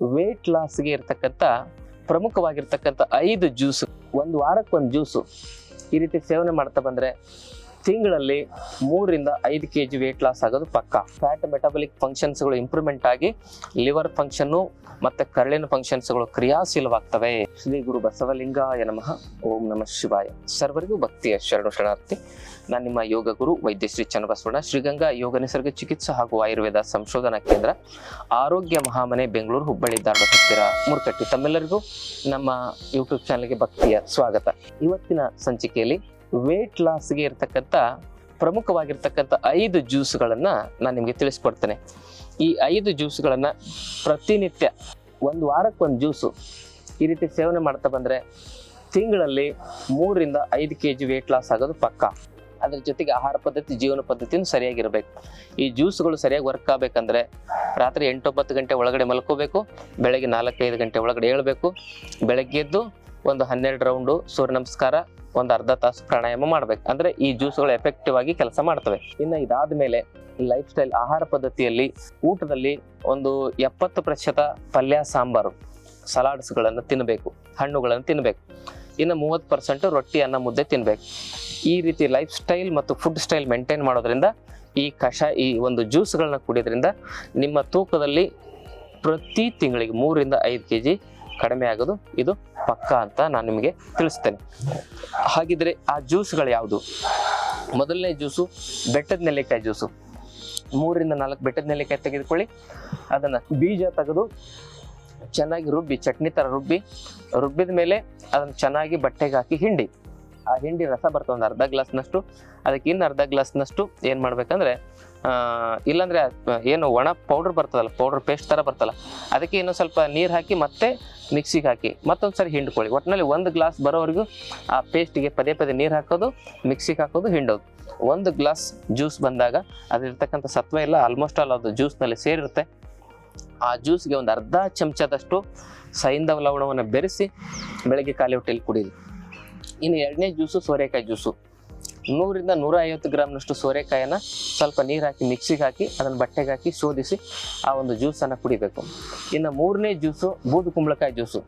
Wait ಲಾಸ್ಗೆ ಇರ್ತಕ್ಕಂಥ, ಪ್ರಮುಖವಾಗಿರ್ತಕ್ಕಂಥ ಐದು juice ಒಂದು ವಾರಕ್ಕೆ ಒಂದು ಜ್ಯೂಸು ಈ ರೀತಿ ಸೇವನೆ ಮಾಡ್ತಾ ಬಂದ್ರೆ ತಿಂಗಳಲ್ಲಿ ಮೂರರಿಂದ ಐದು ಕೆ ಜಿ ವೇಟ್ ಲಾಸ್ ಆಗೋದು ಪಕ್ಕ. ಫ್ಯಾಟ್ ಮೆಟಾಬಲಿಕ್ ಫಂಕ್ಷನ್ಸ್ಗಳು ಇಂಪ್ರೂವ್ಮೆಂಟ್ ಆಗಿ ಲಿವರ್ ಫಂಕ್ಷನ್ನು ಮತ್ತು ಕರಳಿನ ಫಂಕ್ಷನ್ಸ್ಗಳು ಕ್ರಿಯಾಶೀಲವಾಗ್ತವೆ. ಶ್ರೀ ಗುರು ಬಸವಲಿಂಗಾಯ ನಮಃ. ಓಂ ನಮಃ ಶಿವಾಯ. ಸರ್ವರಿಗೂ ಭಕ್ತಿಯ ಶರಣು ಶರಣಾರ್ಥಿ. ನಾನು ನಿಮ್ಮ ಯೋಗ ಗುರು ವೈದ್ಯ ಶ್ರೀ ಚನ್ನಬಸವಣ್ಣ. ಶ್ರೀಗಂಗಾ ಯೋಗ ನಿಸರ್ಗ ಚಿಕಿತ್ಸಾ ಹಾಗೂ ಆಯುರ್ವೇದ ಸಂಶೋಧನಾ ಕೇಂದ್ರ, ಆರೋಗ್ಯ ಮಹಾಮನೆ ಬೆಂಗಳೂರು ಹುಬ್ಬಳ್ಳಿ ದಾಂಡ ಹತ್ತಿರ ಮುರುಕಟ್ಟಿ. ತಮ್ಮೆಲ್ಲರಿಗೂ ನಮ್ಮ ಯೂಟ್ಯೂಬ್ ಚಾನಲ್ಗೆ ಭಕ್ತಿಯ ಸ್ವಾಗತ. ಇವತ್ತಿನ ಸಂಚಿಕೆಯಲ್ಲಿ ವೇಟ್ ಲಾಸ್ಗೆ ಇರ್ತಕ್ಕಂಥ, ಪ್ರಮುಖವಾಗಿರ್ತಕ್ಕಂಥ ಐದು ಜ್ಯೂಸ್ಗಳನ್ನು ನಾನು ನಿಮಗೆ ತಿಳಿಸ್ಕೊಡ್ತೇನೆ. ಈ ಐದು ಜ್ಯೂಸ್ಗಳನ್ನು ಪ್ರತಿನಿತ್ಯ ಒಂದು ವಾರಕ್ಕೆ ಒಂದು ಜ್ಯೂಸು ಈ ರೀತಿ ಸೇವನೆ ಮಾಡ್ತಾ ಬಂದರೆ ತಿಂಗಳಲ್ಲಿ ಮೂರರಿಂದ ಐದು ಕೆ ಜಿ ವೇಟ್ ಲಾಸ್ ಆಗೋದು ಪಕ್ಕ. ಅದ್ರ ಜೊತೆಗೆ ಆಹಾರ ಪದ್ಧತಿ, ಜೀವನ ಪದ್ಧತಿನೂ ಸರಿಯಾಗಿರಬೇಕು. ಈ ಜ್ಯೂಸ್ಗಳು ಸರಿಯಾಗಿ ವರ್ಕ್ ಆಗಬೇಕಂದ್ರೆ ರಾತ್ರಿ ಎಂಟೊಂಬತ್ತು ಗಂಟೆ ಒಳಗಡೆ ಮಲ್ಕೋಬೇಕು, ಬೆಳಗ್ಗೆ ನಾಲ್ಕೈದು ಗಂಟೆ ಒಳಗಡೆ ಏಳಬೇಕು, ಬೆಳಗ್ಗೆ ಎದ್ದು ಒಂದು ಹನ್ನೆರಡು ರೌಂಡು ಸೂರ್ಯ ನಮಸ್ಕಾರ ಒಂದು ಅರ್ಧ ತಾಸು ಪ್ರಾಣಾಯಾಮ ಮಾಡ್ಬೇಕು. ಅಂದ್ರೆ ಈ ಜ್ಯೂಸ್ಗಳು ಎಫೆಕ್ಟಿವ್ ಆಗಿ ಕೆಲಸ ಮಾಡ್ತವೆ. ಇನ್ನು ಇದಾದ ಮೇಲೆ ಲೈಫ್ ಸ್ಟೈಲ್ ಆಹಾರ ಪದ್ಧತಿಯಲ್ಲಿ ಊಟದಲ್ಲಿ ಒಂದು ಎಪ್ಪತ್ತು ಪ್ರತಿಶತ ಪಲ್ಯ, ಸಾಂಬಾರು, ಸಲಾಡ್ಸ್ಗಳನ್ನು ತಿನ್ನಬೇಕು ಹಣ್ಣುಗಳನ್ನು ತಿನ್ನಬೇಕು ಇನ್ನು ಮೂವತ್ತು ಪರ್ಸೆಂಟ್ ರೊಟ್ಟಿ, ಅನ್ನ, ಮುದ್ದೆ ತಿನ್ಬೇಕು. ಈ ರೀತಿ ಲೈಫ್ ಸ್ಟೈಲ್ ಮತ್ತು ಫುಡ್ ಸ್ಟೈಲ್ ಮೇಂಟೈನ್ ಮಾಡೋದ್ರಿಂದ ಈ ಕಷ, ಈ ಒಂದು ಜ್ಯೂಸ್ಗಳನ್ನ ಕುಡಿಯೋದ್ರಿಂದ ನಿಮ್ಮ ತೂಕದಲ್ಲಿ ಪ್ರತಿ ತಿಂಗಳಿಗೆ ಮೂರಿಂದ ಐದು ಕೆ ಜಿ ಕಡಿಮೆ ಆಗೋದು, ಇದು ಪಕ್ಕ ಅಂತ ನಾನು ನಿಮಗೆ ತಿಳಿಸ್ತೇನೆ. ಹಾಗಿದ್ರೆ ಆ ಜ್ಯೂಸ್ಗಳು ಯಾವುದು? ಮೊದಲನೇ ಜ್ಯೂಸು ಬೆಟ್ಟದ ನೆಲ್ಲಿಕಾಯಿ ಜ್ಯೂಸು ಮೂರಿಂದ ನಾಲ್ಕು ಬೆಟ್ಟದ ನೆಲ್ಲಿಕಾಯಿ ತೆಗೆದುಕೊಳ್ಳಿ. ಅದನ್ನ ಬೀಜ ತೆಗೆದು ಚೆನ್ನಾಗಿ ರುಬ್ಬಿ, ಚಟ್ನಿ ಥರ ರುಬ್ಬಿ ರುಬ್ಬಿದ ಮೇಲೆ ಅದನ್ನ ಚೆನ್ನಾಗಿ ಬಟ್ಟೆಗೆ ಹಾಕಿ ಹಿಂಡಿ. ಆ ಹಿಂಡಿ ರಸ ಬರ್ತದೆ ಒಂದು ಅರ್ಧ ಗ್ಲಾಸ್ನಷ್ಟು. ಅದಕ್ಕೆ ಇನ್ನು ಅರ್ಧ ಗ್ಲಾಸ್ನಷ್ಟು ಏನು ಮಾಡ್ಬೇಕಂದ್ರೆ ಇಲ್ಲಾಂದರೆ ಏನು ಒಣ ಪೌಡ್ರ್ ಬರ್ತದಲ್ಲ, ಪೌಡ್ರ್ ಪೇಸ್ಟ್ ಥರ ಬರ್ತಲ್ಲ, ಅದಕ್ಕೆ ಇನ್ನೊಂದು ಸ್ವಲ್ಪ ನೀರು ಹಾಕಿ ಮತ್ತೆ ಮಿಕ್ಸಿಗೆ ಹಾಕಿ, ಮತ್ತೊಂದು ಸರಿ ಹಿಂಡ್ಕೊಳ್ಳಿ. ಒಟ್ಟಿನಲ್ಲಿ ಒಂದು ಗ್ಲಾಸ್ ಬರೋವರೆಗೂ ಆ ಪೇಸ್ಟಿಗೆ ಪದೇ ಪದೇ ನೀರು ಹಾಕೋದು, ಮಿಕ್ಸಿಗೆ ಹಾಕೋದು, ಹಿಂಡೋದು. ಒಂದು ಗ್ಲಾಸ್ ಜ್ಯೂಸ್ ಬಂದಾಗ ಅದಿರ್ತಕ್ಕಂಥ ಸತ್ವ ಎಲ್ಲ ಆಲ್ಮೋಸ್ಟ್ ಆಲ್ ಅದು ಜ್ಯೂಸ್ನಲ್ಲಿ ಸೇರಿರುತ್ತೆ. ಆ ಜ್ಯೂಸ್ಗೆ ಒಂದು ಅರ್ಧ ಚಮಚದಷ್ಟು ಸೈಂಧವ ಲವಣವನ್ನು ಬೆರೆಸಿ ಬೆಳಗ್ಗೆ ಖಾಲಿ ಹೊಟ್ಟೆಯಲ್ಲಿ ಕುಡೀರಿ. ಇನ್ನು ಎರಡನೇ ಜ್ಯೂಸು ಸೋರೆಕಾಯಿ ಜ್ಯೂಸು. ನೂರಿಂದ ನೂರ ಐವತ್ತು ಗ್ರಾಮ್ನಷ್ಟು ಸೋರೆಕಾಯನ್ನ ಸ್ವಲ್ಪ ನೀರು ಹಾಕಿ, ಮಿಕ್ಸಿಗೆ ಹಾಕಿ, ಅದನ್ನು ಬಟ್ಟೆಗೆ ಹಾಕಿ ಶೋಧಿಸಿ ಆ ಒಂದು ಜ್ಯೂಸನ್ನು ಕುಡಿಬೇಕು. ಇನ್ನು ಮೂರನೇ ಜ್ಯೂಸು ಬೂದು ಕುಂಬಳಕಾಯಿ ಜ್ಯೂಸು.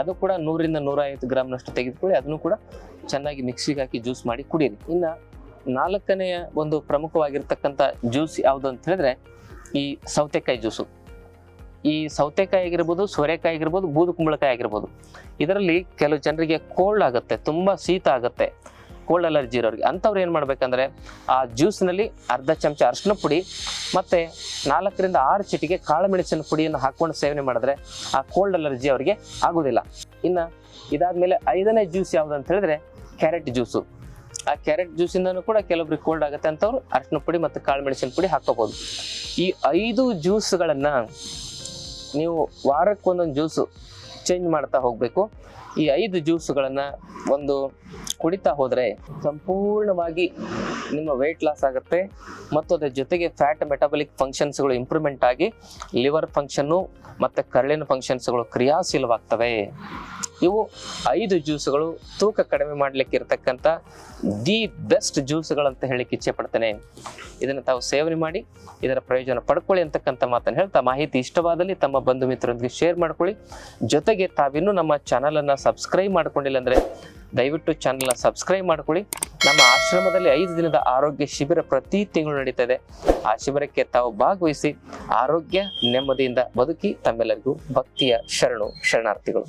ಅದು ಕೂಡ ನೂರಿಂದ ನೂರ ಐವತ್ತು ಗ್ರಾಮ್ನಷ್ಟು ತೆಗೆದುಕೊಳ್ಳಿ, ಅದನ್ನು ಕೂಡ ಚೆನ್ನಾಗಿ ಮಿಕ್ಸಿಗೆ ಹಾಕಿ ಜ್ಯೂಸ್ ಮಾಡಿ ಕುಡೀರಿ. ಇನ್ನು ನಾಲ್ಕನೆಯ ಒಂದು ಪ್ರಮುಖವಾಗಿರ್ತಕ್ಕಂಥ ಜ್ಯೂಸ್ ಯಾವುದು ಅಂತ ಹೇಳಿದ್ರೆ ಈ ಸೌತೆಕಾಯಿ ಜ್ಯೂಸು. ಈ ಸೌತೆಕಾಯಿ ಆಗಿರ್ಬೋದು, ಸೋರೆಕಾಯಿ ಆಗಿರ್ಬೋದು, ಬೂದು ಕುಂಬಳಕಾಯಿ ಆಗಿರ್ಬೋದು. ಇದರಲ್ಲಿ ಕೆಲವು ಜನರಿಗೆ ಕೋಲ್ಡ್ ಆಗುತ್ತೆ, ತುಂಬ ಶೀತ ಆಗುತ್ತೆ, ಕೋಲ್ಡ್ ಅಲರ್ಜಿ ಇರೋರಿಗೆ. ಅಂಥವ್ರು ಏನು ಮಾಡಬೇಕಂದ್ರೆ, ಆ ಜ್ಯೂಸ್ನಲ್ಲಿ ಅರ್ಧ ಚಮಚ ಅರಿಶಿನ ಪುಡಿ ಮತ್ತು ನಾಲ್ಕರಿಂದ ಆರು ಚಿಟಿಗೆ ಕಾಳು ಮೆಣಸಿನ ಪುಡಿಯನ್ನು ಹಾಕ್ಕೊಂಡು ಸೇವನೆ ಮಾಡಿದ್ರೆ ಆ ಕೋಲ್ಡ್ ಅಲರ್ಜಿ ಅವರಿಗೆ ಆಗೋದಿಲ್ಲ. ಇನ್ನು ಇದಾದ್ಮೇಲೆ ಐದನೇ ಜ್ಯೂಸ್ ಯಾವುದು ಅಂತ ಹೇಳಿದ್ರೆ ಕ್ಯಾರೆಟ್ ಜ್ಯೂಸು ಆ ಕ್ಯಾರೆಟ್ ಜ್ಯೂಸಿಂದನೂ ಕೂಡ ಕೆಲವೊಬ್ರಿಗೆ ಕೋಲ್ಡ್ ಆಗುತ್ತೆ ಅಂತವ್ರು ಅರಿಶಿನ ಪುಡಿ ಮತ್ತು ಕಾಳು ಮೆಣಸಿನ ಪುಡಿ ಹಾಕ್ಕೋಬೋದು. ಈ ಐದು ಜ್ಯೂಸ್ಗಳನ್ನು ನೀವು ವಾರಕ್ಕೆ ಒಂದೊಂದು ಜ್ಯೂಸು ಚೇಂಜ್ ಮಾಡ್ತಾ ಹೋಗಬೇಕು. ಈ ಐದು ಜ್ಯೂಸುಗಳನ್ನು ಒಂದು ಕುಡಿತಾ ಹೋದರೆ ಸಂಪೂರ್ಣವಾಗಿ ನಿಮ್ಮ ವೆಯ್ಟ್ ಲಾಸ್ ಆಗುತ್ತೆ. ಮತ್ತು ಅದರ ಜೊತೆಗೆ ಫ್ಯಾಟ್ ಮೆಟಾಬಲಿಕ್ ಫಂಕ್ಷನ್ಸ್ಗಳು ಇಂಪ್ರೂವ್ಮೆಂಟ್ ಆಗಿ ಲಿವರ್ ಫಂಕ್ಷನ್ನು ಮತ್ತು ಕರಳಿನ ಫಂಕ್ಷನ್ಸ್ಗಳು ಕ್ರಿಯಾಶೀಲವಾಗ್ತವೆ. ಇವು ಐದು ಜ್ಯೂಸ್ಗಳು ತೂಕ ಕಡಿಮೆ ಮಾಡಲಿಕ್ಕೆ ಇರತಕ್ಕಂಥ ದಿ ಬೆಸ್ಟ್ ಜ್ಯೂಸ್ಗಳಂತ ಹೇಳಿಕ್ಕೆ ಇಚ್ಛೆ ಪಡ್ತೇನೆ. ಇದನ್ನು ತಾವು ಸೇವನೆ ಮಾಡಿ, ಇದರ ಪ್ರಯೋಜನ ಪಡ್ಕೊಳ್ಳಿ ಅಂತಕ್ಕಂಥ ಮಾತನ್ನು ಹೇಳ್ತಾ ಮಾಹಿತಿ ಇಷ್ಟವಾದಲ್ಲಿ ತಮ್ಮ ಬಂಧು ಮಿತ್ರರೊಂದಿಗೆ ಶೇರ್ ಮಾಡ್ಕೊಳ್ಳಿ. ಜೊತೆಗೆ ತಾವಿನ್ನೂ ನಮ್ಮ ಚಾನಲನ್ನು ಸಬ್ಸ್ಕ್ರೈಬ್ ಮಾಡ್ಕೊಂಡಿಲ್ಲ ಅಂದರೆ ದಯವಿಟ್ಟು ಚಾನಲ್ನ ಸಬ್ಸ್ಕ್ರೈಬ್ ಮಾಡ್ಕೊಳ್ಳಿ. ನಮ್ಮ ಆಶ್ರಮದಲ್ಲಿ ಐದು ದಿನದ ಆರೋಗ್ಯ ಶಿಬಿರ ಪ್ರತಿ ತಿಂಗಳು ನಡೀತಾ ಇದೆ ಆ ಶಿಬಿರಕ್ಕೆ ತಾವು ಭಾಗವಹಿಸಿ ಆರೋಗ್ಯ ನೆಮ್ಮದಿಯಿಂದ ಬದುಕಿ ತಮ್ಮೆಲ್ಲರಿಗೂ ಭಕ್ತಿಯ ಶರಣು, ಶರಣಾರ್ಥಿಗಳು.